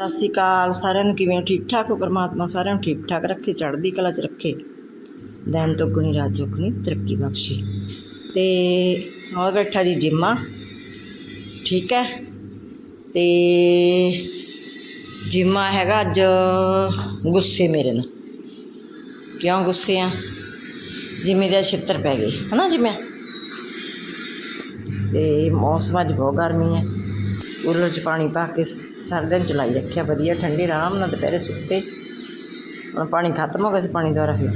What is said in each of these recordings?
ਸਤਿ ਸ਼੍ਰੀ ਅਕਾਲ, ਸਾਰਿਆਂ ਨੂੰ ਕਿਵੇਂ ਠੀਕ ਠਾਕ ਹੋ? ਪਰਮਾਤਮਾ ਸਾਰਿਆਂ ਨੂੰ ਠੀਕ ਠਾਕ ਰੱਖੇ, ਚੜ੍ਹਦੀ ਕਲਾ 'ਚ ਰੱਖੇ। ਦੈਨ ਤੋਂ ਰਾਜ ਰਾਤ ਚੁੱਕਣੀ ਤਰੱਕੀ ਬਖਸ਼ੀ। ਤੇ ਹੋਰ ਬੈਠਾ ਜੀ ਜਿੰਮਾ। ਠੀਕ ਹੈ? ਤੇ ਜਿੰਮਾ ਹੈਗਾ ਅੱਜ ਗੁੱਸੇ ਮੇਰੇ ਨਾਲ। ਕਿਉਂ ਗੁੱਸੇ ਆ? ਜਿੰਮੇ ਦੇ ਛਿੱਤਰ ਪੈ ਗਏ। ਹਨਾ ਜਿੰਮੇ? ਤੇ ਮੌਸਮ ਅੱਜ ਬਹੁਤ ਗਰਮੀ ਹੈ। ਕੂਲਰ 'ਚ ਪਾਣੀ ਪਾ ਕੇ ਸਾਰਾ ਦਿਨ ਚਲਾਈ ਰੱਖਿਆ, ਵਧੀਆ, ਠੰਡੀ, ਆਰਾਮ ਨਾਲ ਦੁਪਹਿਰੇ ਸੁੱਤੇ। ਹੁਣ ਪਾਣੀ ਖਤਮ ਹੋ ਗਿਆ ਸੀ, ਪਾਣੀ ਦੁਆਰਾ ਫਿਰ।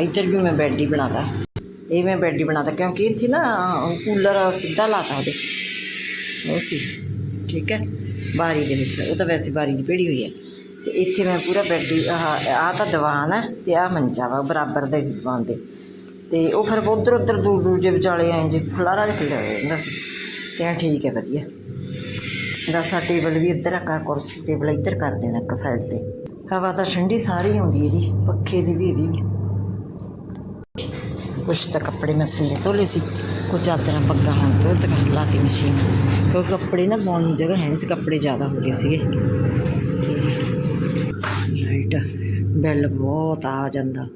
ਇੱਧਰ ਵੀ ਮੈਂ ਬੈੱਡ ਹੀ ਬਣਾਤਾ। ਇਹ ਮੈਂ ਬੈੱਡ ਹੀ ਬਣਾਤਾ ਕਿਉਂਕਿ ਇੱਥੇ ਨਾ ਕੂਲਰ ਸਿੱਧਾ ਲਾਤਾ ਉਹਦੇ। ਉਹ ਸੀ, ਠੀਕ ਹੈ? ਬਾਰੀ ਦੇ ਵਿੱਚ। ਉਹ ਤਾਂ ਵੈਸੇ ਬਾਰੀ ਦੀ ਪੇੜੀ ਹੋਈ ਹੈ। ਤੇ ਇੱਥੇ ਮੈਂ ਪੂਰਾ ਬੈੱਡ ਆਹ ਆਹ ਤਾਂ ਦੀਵਾਨ ਹੈ ਤੇ ਆਹ ਮੰਜਾ ਵਾ ਬਰਾਬਰ ਦਾ ਸੀ ਦੀਵਾਨ ਦੇ। ਤੇ ਉਹ ਫਿਰ ਉਧਰ ਉਧਰ ਦੂਰ ਦੂਰ ਜੇ ਵਿਚਾਲੇ ਆਏ ਜੇ ਖਲਾਰਾ ਜਿਹਾ ਖਿਲਿਆ ਹੋਇਆ ਸੀ। ਤੇ ਐਂ ਠੀਕ ਹੈ, ਵਧੀਆ। ਦਸਾ ਟੇਬਲ ਵੀ ਇੱਧਰ ਆ ਕਰ ਕੁਰਸੀ ਟੇਬਲ ਇੱਧਰ ਕਰ ਦੇਣਾ ਇੱਕ ਸਾਈਡ ਤੇ। ਹਵਾ ਤਾਂ ਠੰਡੀ ਸਾਰੀ ਆਉਂਦੀ ਹੈ ਜੀ, ਪੱਖੇ ਦੀ ਵੀ ਇਹਦੀ। ਵੀ ਕੁਛ ਤਾਂ ਕੱਪੜੇ ਮੈਂ ਸਵੇਰੇ ਧੋਲੇ ਸੀ ਕੁਝ ਚਾਦਰਾਂ ਪੱਗਾਂ ਹੁਣ ਤੋਂ ਤੱਕ ਲਾਤੀ ਮਸ਼ੀਨ ਕਿਉਂਕਿ ਕੱਪੜੇ ਨਾ ਪਾਉਣ ਨੂੰ ਜਗ੍ਹਾ ਹੈ ਨਹੀਂ ਸੀ ਕੱਪੜੇ ਜ਼ਿਆਦਾ ਹੋ ਗਏ ਸੀਗੇ ਰਾਈਟ ਬੈਲ ਬਹੁਤ ਆ ਜਾਂਦਾ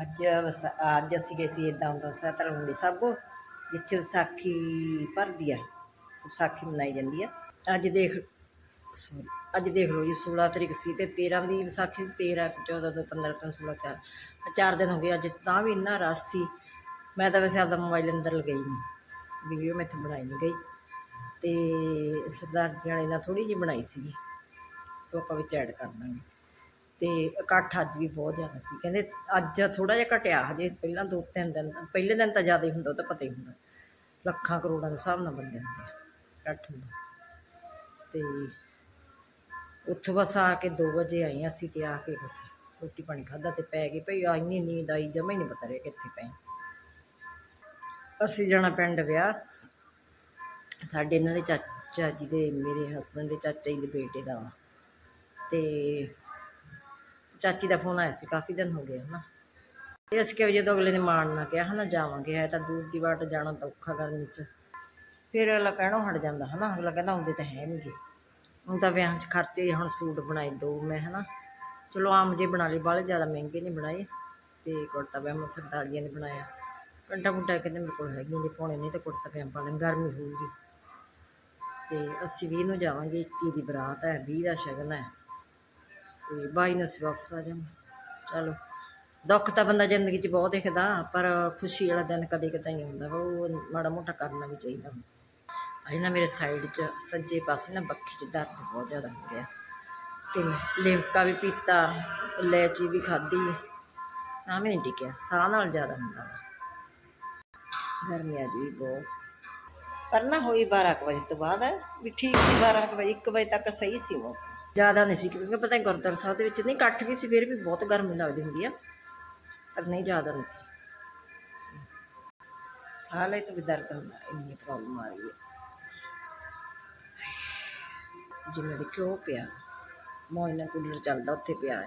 ਅੱਜ ਵਸ ਅੱਜ ਅਸੀਂ ਗਏ ਸੀ ਇਦਾਂ ਹੁੰਦਾ ਸਤਰ ਹੁੰਦੀ ਸਾਬੋ ਜਿੱਥੇ ਵਿਸਾਖੀ ਭਰਦੀ ਆ ਵਿਸਾਖੀ ਮਨਾਈ ਜਾਂਦੀ ਆ ਅੱਜ ਦੇਖ sorry, ਅੱਜ ਦੇਖ ਲਓ ਜੀ 16 ਤਰੀਕ ਸੀ ਤੇ 13 ਦੀ ਵਿਸਾਖੀ ਸੀ 13 14 ਤੋਂ 15 ਤੋਂ 16 ਚਾਰ ਚਾਰ ਦਿਨ ਹੋ ਗਏ, ਅੱਜ ਤਾਂ ਵੀ ਇੰਨਾ ਰਸ਼ ਸੀ। ਮੈਂ ਤਾਂ ਵੈਸੇ ਆਪਦਾ ਮੋਬਾਈਲ ਅੰਦਰ ਲਗਾਈ ਨਹੀਂ ਵੀਡੀਓ ਮੈਂ ਇੱਥੇ ਬਣਾਈ ਨਹੀਂ ਗਈ। ਤੇ ਸਰਦਾਰ ਜੀ ਵਾਲੇ ਨਾਲ ਥੋੜੀ ਜਿਹੀ ਬਣਾਈ ਸੀ ਉਹ ਆਪਾਂ ਵਿੱਚ ਐਡ ਕਰ ਦਾਂਗੇ ਤੇ ਇਕੱਠ ਅੱਜ ਵੀ ਬਹੁਤ ਜ਼ਿਆਦਾ ਸੀ। ਕਹਿੰਦੇ ਅੱਜ ਥੋੜਾ ਜਿਹਾ ਘਟਿਆ, ਹਜੇ ਪਹਿਲਾਂ ਦੋ ਤਿੰਨ ਦਿਨ, ਪਹਿਲੇ ਦਿਨ ਤਾਂ ਜ਼ਿਆਦਾ ਹੀ ਹੁੰਦਾ, ਉਹ ਤਾਂ ਪਤਾ ਹੀ ਹੁੰਦਾ। ਲੱਖਾਂ ਕਰੋੜਾਂ ਦੇ ਹਿਸਾਬ ਨਾਲ ਬੰਦੇ ਹੁੰਦੇ ਆ, ਇਕੱਠ ਹੁੰਦਾ। ਤੇ ਉੱਥੋਂ ਬਸ ਆ ਕੇ 2 ਵਜੇ ਆਏ ਅਸੀਂ ਤੇ ਆ ਕੇ ਬਸ ਰੋਟੀ ਪਾਣੀ ਖਾਧਾ ਤੇ ਪੈ ਗਏ ਭਈ ਆ ਇੰਨੀ ਨੀਂਦ ਆਈ, ਜਮਾ ਹੀ ਨਹੀਂ ਪਤਾ ਰਿਹਾ ਕਿੱਥੇ ਪਏ ਅਸੀਂ ਜਾਣਾ ਪਿੰਡ ਵਿਆਹ। ਸਾਡੇ ਇਹਨਾਂ ਦੇ ਚਾਚਾ ਜੀ ਦੇ, ਮੇਰੇ ਹਸਬੰਡ ਦੇ ਚਾਚਾ ਜੀ ਦੇ ਬੇਟੇ ਦਾ ਵਾ। ਤੇ ਚਾਚੀ ਦਾ ਫੋਨ ਆਇਆ ਸੀ, ਕਾਫੀ ਦਿਨ ਹੋ ਗਏ ਹਨਾ। ਤੇ ਅਸੀਂ ਕਿਹਾ ਜਦੋਂ ਅਗਲੇ ਨੇ ਮਾਣਨਾ ਕਿਹਾ ਹਨਾ, ਜਾਵਾਂਗੇ, ਹੈ ਤਾਂ ਦੂਰ ਦੀ ਬਾਟ ਜਾਣਾ ਤਾਂ ਔਖਾ ਗਰਮੀ ਚ। ਫਿਰ ਅਗਲਾ ਕਹਿਣੋਂ ਹਟ ਜਾਂਦਾ ਹਨਾ, ਅਗਲਾ ਕਹਿੰਦਾ ਆਉਂਦੇ ਤਾਂ ਹੈ ਨਹੀਂਗੇ ਹੁਣ ਤਾਂ ਵਿਆਹ 'ਚ ਖਰਚੇ ਹੁਣ ਸੂਟ ਬਣਾਏ ਦੋ ਮੈਂ ਹਨਾ। ਚਲੋ ਆਮ ਜੇ ਬਣਾ ਲਏ ਬਾਹਲੇ ਜ਼ਿਆਦਾ ਮਹਿੰਗੇ ਨਹੀਂ ਬਣਾਏ। ਤੇ ਕੁੜਤਾ ਪਜਾਮਾ ਸਰਦਾਰੀਆਂ ਨੇ ਬਣਾਇਆ। ਕੰਟਾ ਕੁੰਟਾ ਕਹਿੰਦੇ ਮੇਰੇ ਕੋਲ ਹੈਗੀਆਂ ਜੇ ਪਾਉਣੇ ਨਹੀਂ ਤਾਂ ਕੁੜਤਾ ਪਜਾਮਾ ਪਾ ਲੈਣ ਗਰਮੀ ਹੋਊਗੀ। ਤੇ ਅਸੀਂ ਵੀਹ ਨੂੰ ਜਾਵਾਂਗੇ 21 ਦੀ ਬਰਾਤ ਹੈ 20 ਦਾ ਸ਼ਗਨ ਹੈ। ਤੇ ਬਾਈ ਨੂੰ ਅਸੀਂ ਵਾਪਸ ਆ ਜਾਵਾਂਗੇ। ਚਲੋ ਦੁੱਖ ਤਾਂ ਬੰਦਾ ਜ਼ਿੰਦਗੀ 'ਚ ਬਹੁਤ ਦੇਖਦਾ ਪਰ ਖੁਸ਼ੀ ਵਾਲਾ ਦਿਨ ਕਦੇ ਕਦੇ ਹੀ ਹੁੰਦਾ ਵਾ, ਉਹ ਮਾੜਾ ਮੋਟਾ ਕਰਨਾ ਵੀ ਚਾਹੀਦਾ। ਅਜੇ ਨਾ ਮੇਰੇ ਸਾਈਡ 'ਚ ਸੱਜੇ ਪਾਸੇ ਨਾ ਬੱਖੀ 'ਚ ਦਰਦ ਬਹੁਤ ਜ਼ਿਆਦਾ ਹੋ ਗਿਆ। ਤੇ ਲਿਮਕਾ ਵੀ ਪੀਤਾ ਲੈਚੀ ਵੀ ਖਾਧੀ ਤਾਂ ਵੀ ਨਹੀਂ ਟਿਕਿਆ, ਸਾਹ ਨਾਲ ਜ਼ਿਆਦਾ ਹੁੰਦਾ ਵਾ। ਗਰਮੀ ਅੱਜ ਵੀ ਬਹੁਤ। ਪਰ ਨਾ ਹੋਈ 12 ਕੁ ਵਜੇ ਤੋਂ ਬਾਅਦ, ਵੀ ਠੀਕ ਸੀ 12 ਕੁ ਵਜੇ 1 ਵਜੇ ਤੱਕ ਸਹੀ ਸੀ ਮੌਸਮ ਜ਼ਿਆਦਾ ਨਹੀਂ ਸੀ, ਕਿਉਂਕਿ ਪਤਾ ਨਹੀਂ ਗੁਰਦੁਆਰਾ ਸਾਹਿਬ ਦੇ ਵਿੱਚ ਨਹੀਂ, ਇਕੱਠ ਵੀ ਸੀ, ਫਿਰ ਵੀ ਬਹੁਤ ਗਰਮੀ ਲੱਗਦੀ ਹੁੰਦੀ ਆ। ਪਰ ਨਹੀਂ, ਜ਼ਿਆਦਾ ਨਹੀਂ ਸੀ। ਸਾਹ ਲਈ ਤਾਂ ਵੀ ਦਰਦ ਹੁੰਦਾ, ਇੰਨੀ ਪ੍ਰੋਬਲਮ ਆ ਰਹੀ ਹੈ। ਜਿਵੇਂ ਦੇਖਿਓ ਉਹ ਪਿਆ ਮੋਇਨਾ ਨਾਲ ਕੂਲਰ ਚੱਲਦਾ ਉੱਥੇ ਪਿਆ ਹੈ।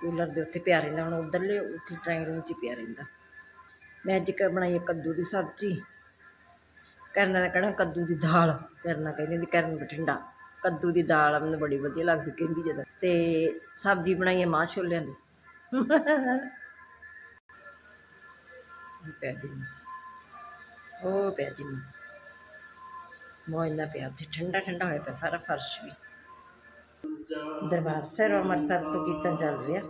ਕੂਲਰ ਦੇ ਉੱਥੇ ਪਿਆ ਰਹਿੰਦਾ, ਹੁਣ ਉਧਰਲੇ ਉੱਥੇ ਡਰਾਇੰਗ ਰੂਮ 'ਚ ਪਿਆ ਰਹਿੰਦਾ। ਮੈਂ ਅੱਜ ਕ ਬਣਾਈ ਹੈ ਕੱਦੂ ਦੀ ਸਬਜ਼ੀ। ਕਰਨਾ ਦਾ ਕਹਿਣਾ ਕੱਦੂ ਦੀ ਦਾਲ, ਕਰਨਾ ਕਹਿੰਦੀ ਦੀ ਕਰਨ ਬਠਿੰਡਾ। ਕੱਦੂ ਦੀ ਦਾਲ ਮੈਨੂੰ ਬੜੀ ਵਧੀਆ ਲੱਗਦੀ ਕਹਿੰਦੀ ਜਦੋਂ। ਤੇ ਸਬਜ਼ੀ ਬਣਾਈ ਹੈ ਮਾਂ ਛੋਲਿਆਂ ਦੀ। ਪਿਆ ਜੀ ਉਹ ਪਿਆ ਜੀ ਮੋਇਨਾ ਪਿਆ, ਉੱਥੇ ਠੰਡਾ ਠੰਡਾ ਹੋਇਆ ਪਿਆ, ਸਾਰਾ ਫਰਸ਼ ਵੀ। ਦਰਬਾਰ ਸਾਹਿਬ, ਅੰਮ੍ਰਿਤਸਰ ਤੋਂ ਕੀਰਤਨ ਚੱਲ ਰਿਹਾ।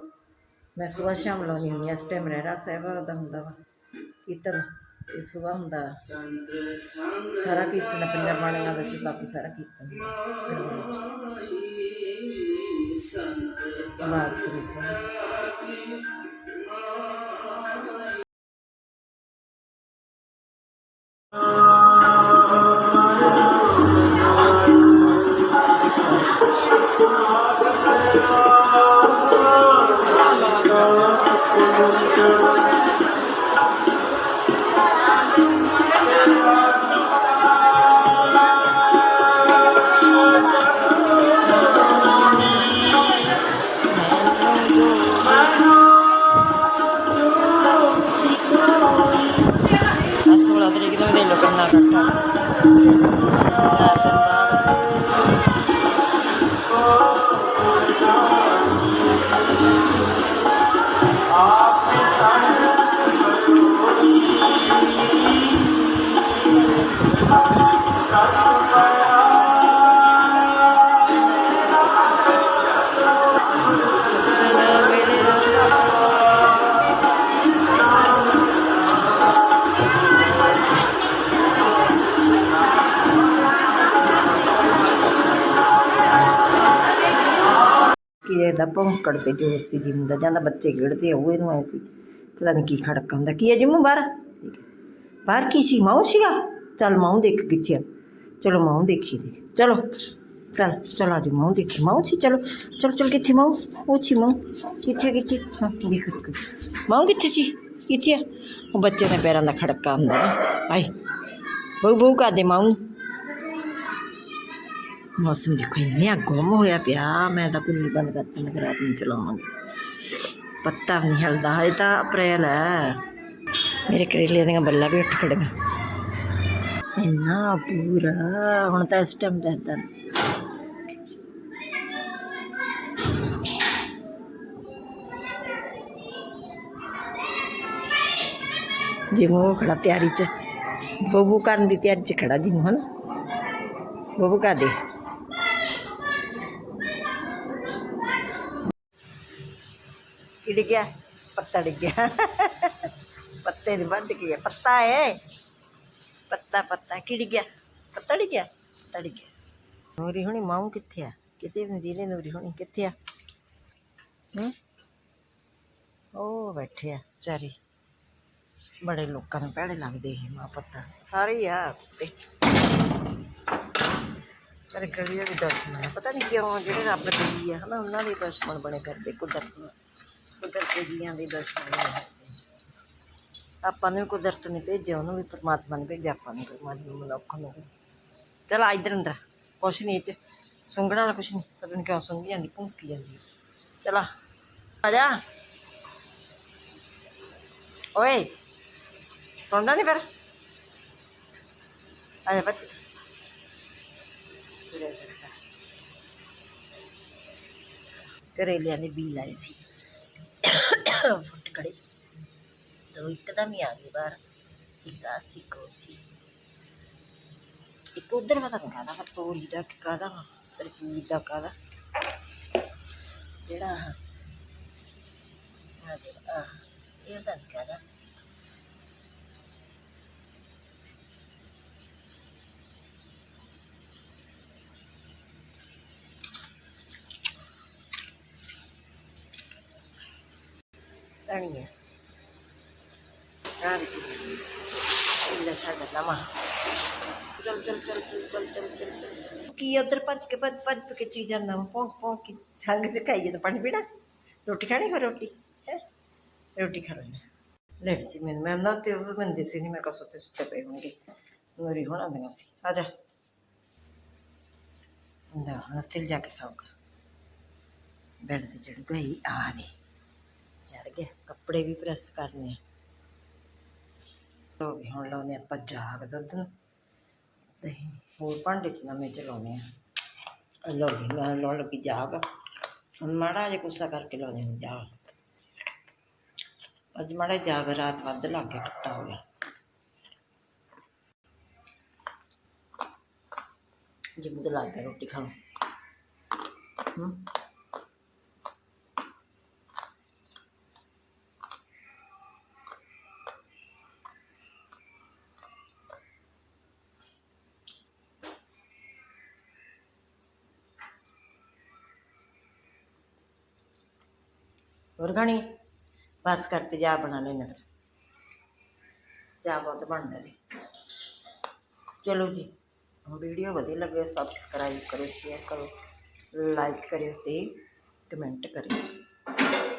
ਮੈਂ ਸਵੇਰ ਸ਼ਾਮ ਲਾਉਣੀ ਹੁੰਦੀ ਹਾਂ, ਇਸ ਟਾਈਮ ਰਹਿਰਾ ਸਾਹਿਬ ਦਾ ਹੁੰਦਾ ਵਾ। ਕੀਰਤਨ, ਇਹ ਸਵੇਰ ਹੁੰਦਾ। ਸਾਰਾ ਕੀਰਤਨ ਦਾ ਪੰਜਾਂ ਬਾਣੀਆਂ ਦਾ ਸੀ, ਬਾਕੀ ਸਾਰਾ ਕੀਰਤਨ। ਹੁੰਦਾ ਆਵਾਜ਼ ਕਰੀ Thank you. ਕੀ ਦਾ ਭੌਂਕੜ ਤੇ ਜ਼ੋਰ ਸੀ ਜਿਮ ਦਾ ਜਾਂਦਾ ਬੱਚੇ ਖੇਡਦੇ ਆ, ਉਹ ਇਹਨੂੰ ਐ ਸੀ। ਪਤਾ ਨਹੀਂ ਕੀ ਖੜਕਾ ਹੁੰਦਾ ਕੀ ਹੈ ਜਿਮ ਬਾਹਰ? ਬਾਹਰ ਕੀ ਸੀ? ਮਾਉ ਸੀਗਾ? ਚੱਲ ਮਾਉ ਦੇਖ ਕਿੱਥੇ ਆ। ਚਲੋ ਮਾਉ ਦੇਖੀ ਦੇਖ। ਚਲੋ, ਚੱਲ, ਚਲ ਆ ਜੀ ਮਾਉ ਦੇਖੀ। ਮਾਉ ਸੀ? ਚਲੋ, ਚਲ ਚਲ ਕਿੱਥੇ ਮਾਉ ਉਹ ਸੀ ਮਾਉ ਕਿੱਥੇ ਕਿੱਥੇ? ਹਾਂ, ਦੇਖ ਮਾਉ ਕਿੱਥੇ ਸੀ? ਕਿੱਥੇ ਆ? ਉਹ ਬੱਚੇ ਦੇ ਪੈਰਾਂ ਦਾ ਖੜਕਾ ਹੁੰਦਾ ਨਾ। ਆਏ। ਬਹੁ ਬਹੁ ਕਰਦੇ ਮਾਉ ਮੌਸਮ ਦੇਖੋ ਇੰਨਾ ਗੁੰਮ ਹੋਇਆ ਪਿਆ ਮੈਂ ਤਾਂ ਕੁੱਲੀ ਬੰਦ ਕਰਤੀ ਮੈਂ ਰਾਤ ਨੂੰ ਚਲਾਵਾਂਗੀ ਪੱਤਾ ਵੀ ਨਹੀਂ ਹਿਲਦਾ ਹਜੇ ਤਾਂ ਅਪ੍ਰੈਲ ਹੈ ਮੇਰੇ ਕਰੇਲੇ ਦੀਆਂ ਬੱਲਾਂ ਵੀ ਉੱਠ ਖੜੀਆਂ ਇੰਨਾ ਪੂਰਾ ਹੁਣ ਤਾਂ ਇਸ ਟਾਈਮ ਦਾ ਏਦਾਂ ਜਿਵੇਂ ਉਹ ਖੜਾ ਤਿਆਰੀ 'ਚ ਬੋਬੂ ਕਰਨ ਦੀ ਤਿਆਰੀ 'ਚ ਖੜਾ ਜਿਵੇਂ ਹਨ ਬੋਬੂ ਕਾ ਦੇ ਕਿੜ ਗਿਆ ਪੱਤਾ ਡਿੱਗ ਗਿਆ ਪੱਤੇ ਦੇ ਵੱਧ ਗਿਆ ਪੱਤਾ ਹੈ ਪੱਤਾ ਪੱਤਾ ਕਿੜ ਗਿਆ ਪੱਤਾ ਡਿੱਗ ਗਿਆ ਪੱਤਾ ਡਿੱਗ ਗਿਆ ਨੂਰੀ ਹੁਣੀ ਮਾਉ ਕਿੱਥੇ ਆ ਕਿਤੇ ਵੀ ਨਹੀਂ ਦੇ ਨੂਰੀ ਹੁਣੀ ਕਿੱਥੇ ਆ ਹੂੰ ਉਹ ਬੈਠੇ ਆ ਚਾਰੀ ਬੜੇ ਲੋਕਾਂ ਨੂੰ ਭੈੜੇ ਲੱਗਦੇ ਇਹ ਮਾਂ ਪੱਤਾ ਸਾਰੇ ਹੀ ਆ ਤੇ ਸਾਰੇ ਗਲੀਆਂ ਦੇ ਦੁਸ਼ਮਣ ਆ ਪਤਾ ਨਹੀਂ ਕਿਉਂ ਜਿਹੜੇ ਰੱਬ ਦੇ ਜੀ ਆ ਹਨਾ ਉਹਨਾਂ ਦੇ ਦੁਸ਼ਮਣ ਬਣੇ ਕਰਦੇ ਕੁਦਰਤ ਕੁਦਰਤ ਜੀਆਂ ਦੇ ਦੁਸ਼ਮਣ ਆਪਾਂ ਨੂੰ ਵੀ ਕੁਦਰਤ ਨੇ ਭੇਜਿਆ, ਉਹਨੂੰ ਵੀ ਪਰਮਾਤਮਾ ਨੇ ਭੇਜਿਆ, ਆਪਾਂ ਨੂੰ ਪਰਮਾਤਮਾ ਨੂੰ ਮਨੁੱਖ ਨੂੰ ਵੀ। ਆ ਇੱਧਰ ਅੰਦਰ, ਕੁਛ ਨਹੀਂ ਇਹ ਚ ਵਾਲਾ ਕੁਛ ਨਹੀਂ, ਪਤਾ ਨਹੀਂ ਕਿਉਂ ਸੁੰਘੀ ਜਾਂਦੀ ਭੁੰਕੀ ਜਾਂਦੀ ਚਲਾ ਆ। ਜਾ। ਓਏ, ਸੁਣਦਾ ਨਹੀਂ ਫਿਰ? ਆ ਜਾ ਬੱਚ ਕਰੇਲਿਆਂ ਦੇ ਬੀ ਲਾਏ ਸੀ। ਫੁੱਟ ਕੜੇ ਦੋ ਇੱਕਦਮ ਹੀ ਆ ਗਏ ਬਾਹਰ ਇੱਕ ਆ ਸੀ ਇੱਕ ਉਧਰ ਪਤਾ ਨਹੀਂ ਕਾਹਦਾ ਵਾ, ਤੋਰੀ ਦਾ ਕਿ ਕਾਹਦਾ ਵਾ, ਤਰਬੂਜ ਦਾ ਕਾਹਦਾ। ਜਿਹੜਾ ਆਹ ਜਿਹੜਾ ਇਹ ਤਾਂ ਨੀ ਕਾਹਦਾ ਧਨੀਆ ਆ ਵਿੱਚ ਇੱਲਾ ਸਾਡਾ ਨਵਾਂ ਚਲ ਚਲ ਚਲ ਚਲ ਚਲ ਚਲ ਚਲ ਕੀ ਉਧਰ ਭੱਜ ਕੇ ਭੱਜ ਭੱਜ ਕੇ ਚੀ ਜਾਂਦਾ ਪੌਂਕ ਪੌਂਕ ਕੇ ਸੰਗ ਚ ਖਾਈ ਜਾਂਦਾ ਪਾਣੀ ਪੀਣਾ ਰੋਟੀ ਖਾਣੀ ਹੋ ਰੋਟੀ ਹੈ ਰੋਟੀ ਖਾ ਲੈਣਾ ਲੈ ਜੀ ਮੈਂ ਮੈਂ ਨਾ ਤੇ ਉਹ ਬੰਦੇ ਸੀ ਨਹੀਂ ਮੈਂ ਕਸੋ ਤੇ ਸਤੇ ਪਏ ਹੋਣਗੇ ਮੇਰੀ ਹੋਣਾ ਦੇਣਾ ਸੀ ਆ ਜਾ ਨਾ ਹੁਣ ਤਿਲ ਜਾ ਕੇ ਖਾਊਗਾ ਬੈੱਡ ਤੇ ਚੜ ਗਈ ਗਿਆ ਕੱਪੜੇ ਵੀ ਪ੍ਰੈਸ ਕਰਨੇ ਆ। ਲੋ ਵੀ ਹੁਣ ਲਾਉਂਦੇ ਆਪਾਂ ਜਾਗ ਦੁੱਧ ਨੂੰ। ਤੇ ਹੋਰ ਭਾਂਡੇ ਚ ਨਵੇਂ ਚਲਾਉਂਦੇ ਆ ਲੋ ਵੀ ਮੈਂ ਲਾਉਣ ਲੱਗੀ ਜਾਗ। ਹੁਣ ਮਾੜਾ ਜਿਹਾ ਗੁੱਸਾ ਕਰਕੇ ਲਾਉਂਦੇ ਹਾਂ ਜਾਗ। ਅੱਜ ਮਾੜਾ ਜਾਗ, ਰਾਤ ਵੱਧ ਲੱਗ ਗਿਆ ਕੱਟਾ ਹੋ ਗਿਆ। ਜਿੰਮ ਤੇ ਲੱਗ ਗਿਆ ਰੋਟੀ ਖਾਣ। ਹੂੰ। ਹੋਰ ਖਾਣੀ ਬਸ ਕਰਕੇ ਜਾ ਬਣਾ ਲੈਣਾ ਫਿਰ। ਚਾਹ ਬਹੁਤ ਬਣਦਾ ਜੀ। ਚਲੋ ਜੀ ਵੀਡੀਓ ਵਧੀਆ ਲੱਗੇ ਸਬਸਕ੍ਰਾਈਬ ਕਰੋ ਸ਼ੇਅਰ ਕਰੋ ਲਾਈਕ ਕਰਿਓ ਤੇ ਕਮੈਂਟ ਕਰਿਓ।